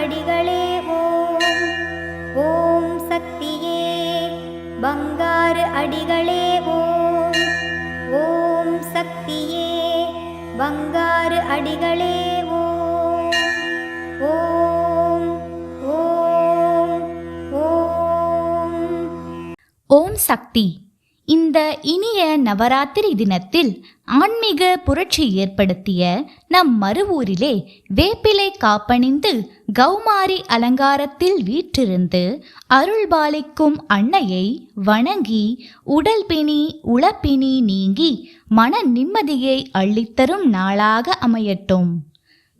அடிகளே ஓம். ஓம் சக்தியே பங்காறு அடிகளே ஓம். ஓம் சக்தியே பங்காறு அடிகளே ஓம். ஓம் ஓம் ஓம். ஓம் சக்தி. இந்த இனிய நவராத்திரி தினத்தில் ஆன்மீக புரட்சி ஏற்படுத்திய நம் மறுவூரிலே வேப்பிலை காப்பணிந்து கௌமாரி அலங்காரத்தில் வீற்றிருந்து அருள்பாலிக்கும் அன்னையை வணங்கி உடல் பிணி உளப்பிணி நீங்கி மன நிம்மதியை அள்ளித்தரும் நாளாக அமையட்டும்.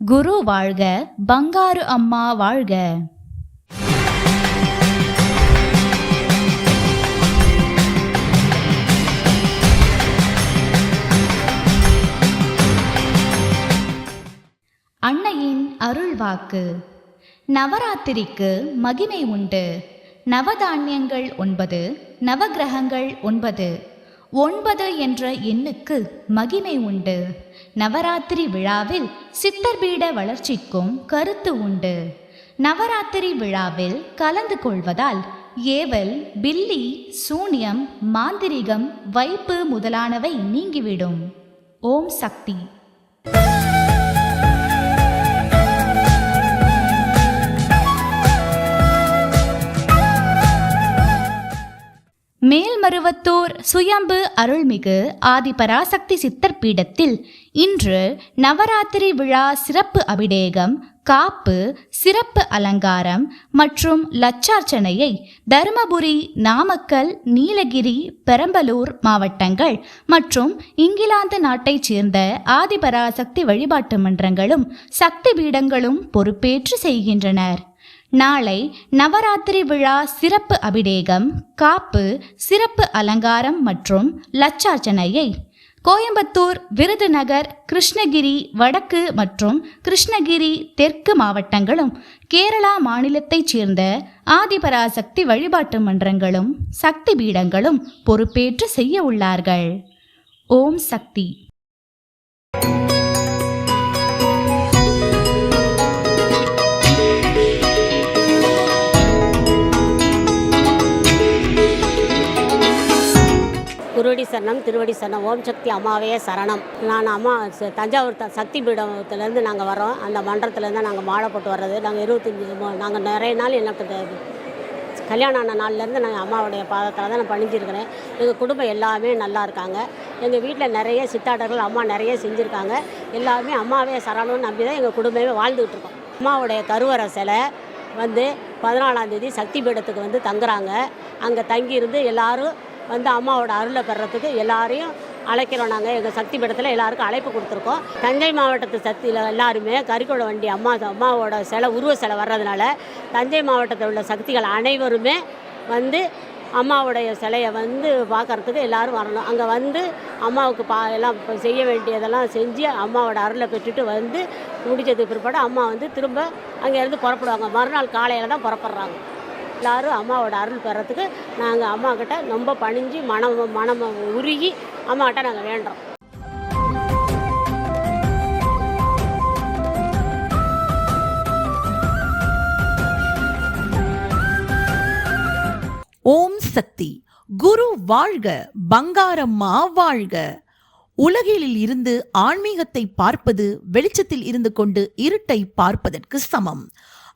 குரு வாழ்க பங்காரு அம்மா வாழ்க. அருள்வாக்கு. நவராத்திரிக்கு மகிமை உண்டு. நவதானியங்கள் ஒன்பது நவக்கிரகங்கள் ஒன்பது. ஒன்பது என்ற எண்ணுக்கு மகிமை உண்டு. நவராத்திரி விழாவில் சித்தர்பீட வளர்ச்சிக்கும் கருத்து உண்டு. நவராத்திரி விழாவில் கலந்து கொள்வதால் ஏவல் பில்லி சூனியம் மாந்திரிகம் வைப்பு முதலானவை நீங்கிவிடும். ஓம் சக்தி. சுயம்பு அருள்மிகு ஆதிபராசக்தி சித்தர் பீடத்தில் இன்று நவராத்திரி விழா சிறப்பு அபிடேகம் காப்பு சிறப்பு அலங்காரம் மற்றும் லட்சார்ச்சனையை தருமபுரி நாமக்கல் நீலகிரி பெரம்பலூர் மாவட்டங்கள் மற்றும் இங்கிலாந்து நாட்டைச் சேர்ந்த ஆதிபராசக்தி வழிபாட்டு மன்றங்களும் சக்தி பீடங்களும் பொறுப்பேற்று செய்கின்றனர். நாளை நவராத்திரி விழா சிறப்பு அபிடேகம் காப்பு சிறப்பு அலங்காரம் மற்றும் லட்சார்ச்சனையை கோயம்புத்தூர் விருதுநகர் கிருஷ்ணகிரி வடக்கு மற்றும் கிருஷ்ணகிரி தெற்கு மாவட்டங்களும் கேரளா மாநிலத்தைச் சேர்ந்த ஆதிபராசக்தி வழிபாட்டு மன்றங்களும் சக்தி பீடங்களும் பொறுப்பேற்று செய்ய உள்ளார்கள். ஓம் சக்தி. சரணம் திருவடி சரணம் ஓம் சக்தி அம்மாவே சரணம். நான் அம்மா ச- தஞ்சாவூர் த சக்தி பீடத்துலேருந்து நாங்கள் வரோம் அந்த மன்றத்துலேருந்து நாங்கள் மாலை போட்டு வர்றது. நாங்கள் இருபத்தஞ்சி நாங்கள் நிறைய நாள் எனக்கு கல்யாணம் ஆன நாள்லேருந்து நாங்கள் அம்மாவுடைய பாதத்தில் தான் நான் பணிஞ்சிருக்கிறேன். எங்கள் குடும்பம் எல்லாமே நல்லா இருக்காங்க. எங்கள் வீட்டில் நிறைய சித்தாடர்கள் அம்மா நிறைய செஞ்சுருக்காங்க. எல்லாமே அம்மாவே சரணம்னு நம்பி தான் எங்கள் குடும்பமே வாழ்ந்துகிட்டு இருக்கோம். அம்மாவுடைய கருவறை சிலை வந்து பதினாலாம் தேதி சக்தி பீடத்துக்கு வந்து தங்குறாங்க. அங்கே தங்கியிருந்து எல்லாரும் வந்து அம்மாவோட அருளை பெறத்துக்கு எல்லாரையும் அழைக்கிறோம் நாங்கள் எங்கள் சக்தி பீடத்தில் எல்லாருக்கும் அழைப்பு கொடுத்துருக்கோம். தஞ்சை மாவட்டத்து சக்தியில் எல்லாருமே கறிக்கோட வண்டி அம்மா அம்மாவோட சிலை உருவ சிலை வர்றதுனால தஞ்சை மாவட்டத்தில் உள்ள சக்திகள் அனைவருமே வந்து அம்மாவுடைய சிலையை வந்து பார்க்கறதுக்கு எல்லாரும் வரணும். அங்கே வந்து அம்மாவுக்கு பா எல்லாம் செய்ய வேண்டியதெல்லாம் செஞ்சு அம்மாவோட அருளை பெற்றுட்டு வந்து முடிச்சதுக்கு பிற்பாடு அம்மா வந்து திரும்ப அங்கேருந்து புறப்படுவாங்க. மறுநாள் காலையில் தான் புறப்படுறாங்க. எல்லாரும் அம்மாவோட அருள் பெறத்துக்கு நாங்கள் அம்மா கிட்ட ரொம்ப பணிஞ்சு மனம் மனம் உருகி அம்மா கிட்ட நாங்கள் வேண்டோம். ஓம் சக்தி. குரு வாழ்க பங்காரம்மா வாழ்க. உலகிலில் இருந்து ஆன்மீகத்தை பார்ப்பது வெளிச்சத்தில் இருந்து கொண்டு இருட்டை பார்ப்பதற்கு சமம்.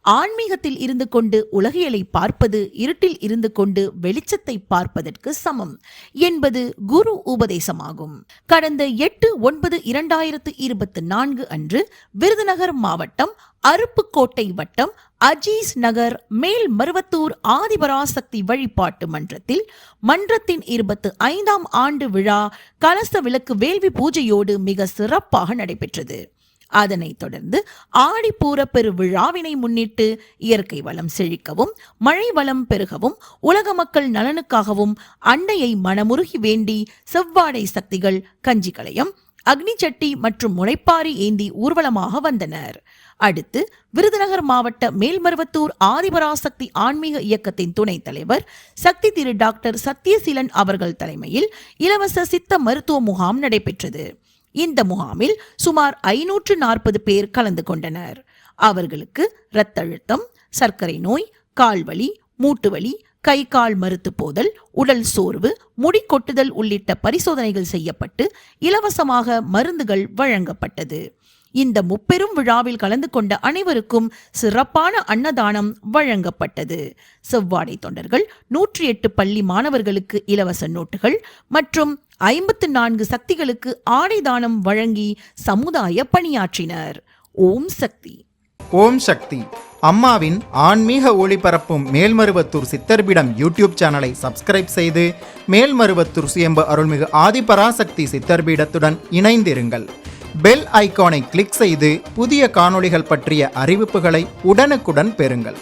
ஆன்மீகத்தில் இருந்து கொண்டு உலகியலை பார்ப்பது இருட்டில் இருந்து கொண்டு வெளிச்சத்தை பார்ப்பதற்கு சமம். என்பது குரு உபதேசமாகும். கடந்த எட்டு ஒன்பது இரண்டாயிரத்து இருபத்தி நான்கு அன்று விருதுநகர் மாவட்டம் அருப்புக்கோட்டை வட்டம் அஜீஸ் நகர் மேல் மருவத்தூர் ஆதிபராசக்தி வழிபாட்டு மன்றத்தில் மன்றத்தின் இருபத்து ஐந்தாம் ஆண்டு விழா கலச விளக்கு வேள்வி பூஜையோடு மிக சிறப்பாக நடைபெற்றது. அதனைத் தொடர்ந்து ஆடிப்பூர பெருவிழாவினை முன்னிட்டு இயற்கை வளம் செழிக்கவும் மழை வளம் பெருகவும் உலக மக்கள் நலனுக்காகவும் அன்னையை மனமுருகி வேண்டி செவ்வாடை சக்திகள் கஞ்சிகளையும் அக்னிச்சட்டி மற்றும் முளைப்பாரி ஏந்தி ஊர்வலமாக வந்தனர். அடுத்து விருதுநகர் மாவட்ட மேல்மருவத்தூர் ஆதிபராசக்தி ஆன்மீக இயக்கத்தின் துணைத் தலைவர் சக்தி திரு டாக்டர் சத்யசீலன் அவர்கள் தலைமையில் இலவச சித்த மருத்துவ முகாம் நடைபெற்றது. இந்த முகாமில் சுமார் ஐநூற்று நாற்பது பேர் கலந்து கொண்டனர். அவர்களுக்கு இரத்த அழுத்தம் சர்க்கரை நோய் கால்வலி மூட்டுவலி கை கால் மறுத்து போதல் உடல் சோர்வு முடி கொட்டுதல் உள்ளிட்ட பரிசோதனைகள் செய்யப்பட்டு இலவசமாக மருந்துகள் வழங்கப்பட்டது. இந்த முப்பெரும் விழாவில் கலந்து கொண்ட அனைவருக்கும் சிறப்பான அன்னதானம் வழங்கப்பட்டது. செவ்வாடை தொண்டர்கள் நூற்றி எட்டு பள்ளி மாணவர்களுக்கு இலவச நோட்டுகள் மற்றும் ஐம்பத்து நான்கு சக்திகளுக்கு ஆடை தானம் வழங்கி சமுதாய பணியாற்றினர். ஓம் சக்தி. ஓம் சக்தி. அம்மாவின் ஆன்மீக ஒளிபரப்பும் மேல்மருவத்தூர் சித்தர்பிடம் யூடியூப் சேனலை சப்ஸ்கிரைப் செய்து மேல்மருவத்தூர் சுயம்பு அருள்மிகு ஆதிபராசக்தி சித்தர்பீடத்துடன் இணைந்திருங்கள். பெல் ஐகானை கிளிக் செய்து புதிய காணொளிகள் பற்றிய அறிவிப்புகளை உடனுக்குடன் பெறுங்கள்.